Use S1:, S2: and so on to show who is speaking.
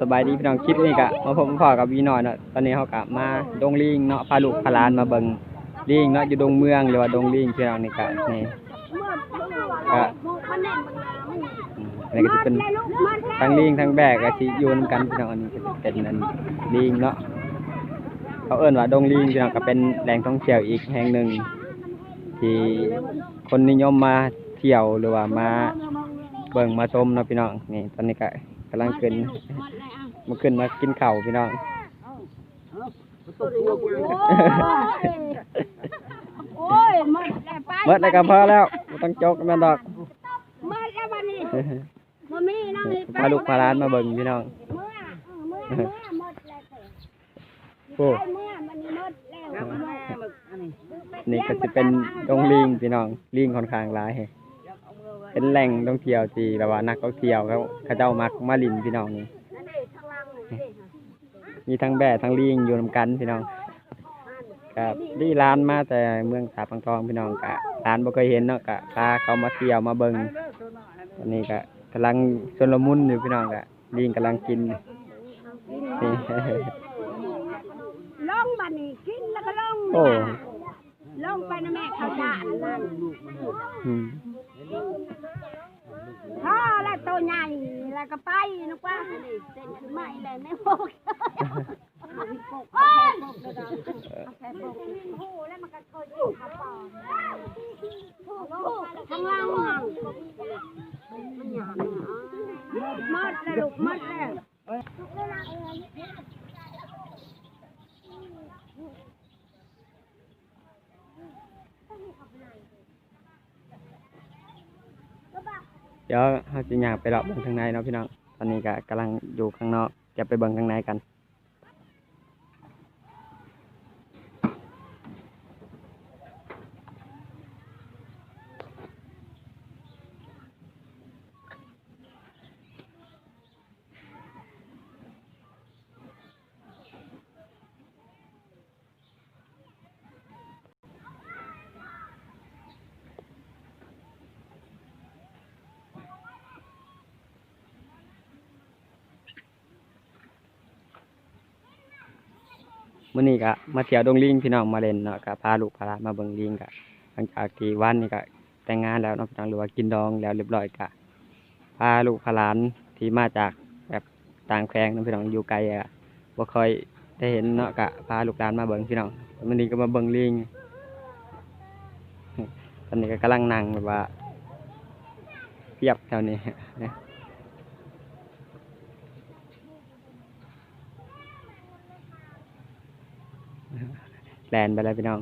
S1: สบายดีพี่น้องคลิปนี้กะมาผมพ่อกับวีนอยเนาะตอนนี้เขากะมาดงลิงเนาะพาลูกพาหลานมาเบิ่งลิงเนาะอยู่ดงเมืองหรือว่าดงลิงพี่น้องนี่กะนี่กะอันนี้ก็จะเป็นทั้งลิงทั้งแบกก็สิอยู่นกันพี่น้องอันนี้ก็เป็นอันลิงเนาะเขาเอิ้นว่าดงลิงพี่น้องก็เป็นแหล่งท่องเที่ยวอีกแห่งหนึ่งที่คนนิยมมาเที่ยวหรือว่ามาเบิ่งมาชมเนาะพี่น้องนี่ตอนนี้ก็ กำลังขึ้นมาขึ้นมากินข้าวพี่น้อง
S2: โอ้ยหมดแล้วไป
S1: เมื่อไรก็พอแล้วบ่ต้องจกแม่นดอก
S2: หมดแล้ววันนี้บ่มีน้องนี่ไป
S1: พาลูกพาหลานมาเบิ่งพี่น้อง
S2: เมื่อเมื่อเมื่อหมดแล้วเถอะ
S1: โอ้
S2: ไปเมื่อมันนี่หมดแล้วเมื่อ
S1: นี่ก็จะเป็นดงลิงพี่น้องลิงค่อนข้างหลายเป็นแหล่งท่องเที่ยวที่แบบว่านักท่องเที่ยวเขาเขาเจ้ามักมาลินพี่น้องนี่
S2: นั่นเด้ข้างล่างนี่เด้
S1: มีทั้งแบ่ทั้งลิงอยู่นำกันพี่น้องกับดีร้านมาแต่เมืองสาพังทองพี่น้องกะร้านบ่เคยเห็นเนาะกะพาเขามาเที่ยวมาเบิ่งวันนี้กะกำลังชนละมุนอยู่พี่น้องกะลิงกำลังกินนี่
S2: ลงบัดนี้กินแล้วก็ลง
S1: โอ้
S2: ลง ไปนะแม่เขาวจานนั่น
S1: อืม
S2: พ่อแล้วโตใหญ่แล้วก็ไปนึกว่าเส้นคือไม่เลยไม่พกโอ้ยหูแล้วมันก็เคยอยู่ข้าวปอนข้างล่างหยาบหมดแล้วลูกหมดแล้ว
S1: เดี๋ยวเราจะอยากไปเลาะเบิ่งข้างในเนาะพี่น้อง ตอนนี้ก็กำลังอยู่ข้างนอก จะไปเบิ่งข้างในกัน มื้อนี้ก็มาเที่ยวดงลิงพี่น้องมาเล่นเนาะก็พาลูกพาหลานมาเบิ่งลิงก็หลังจากที่วันนี้ก็แต่งงานแล้วเนาะพี่น้องหรือว่ากินดองแล้วเรียบร้อยก็พาลูกพาหลานที่มาจากแบบต่างแขวงเนาะพี่น้องอยู่ไกลอะบ่ค่อยได้เห็นเนาะก็พาลูกหลานมาเบิ่งพี่น้องมื้อนี้ก็มาเบิ่งลิงตอนนี้ก็กำลังนั่งแบบว่าเพียบแถวนี้ แลนไปแล้วพี่น้อง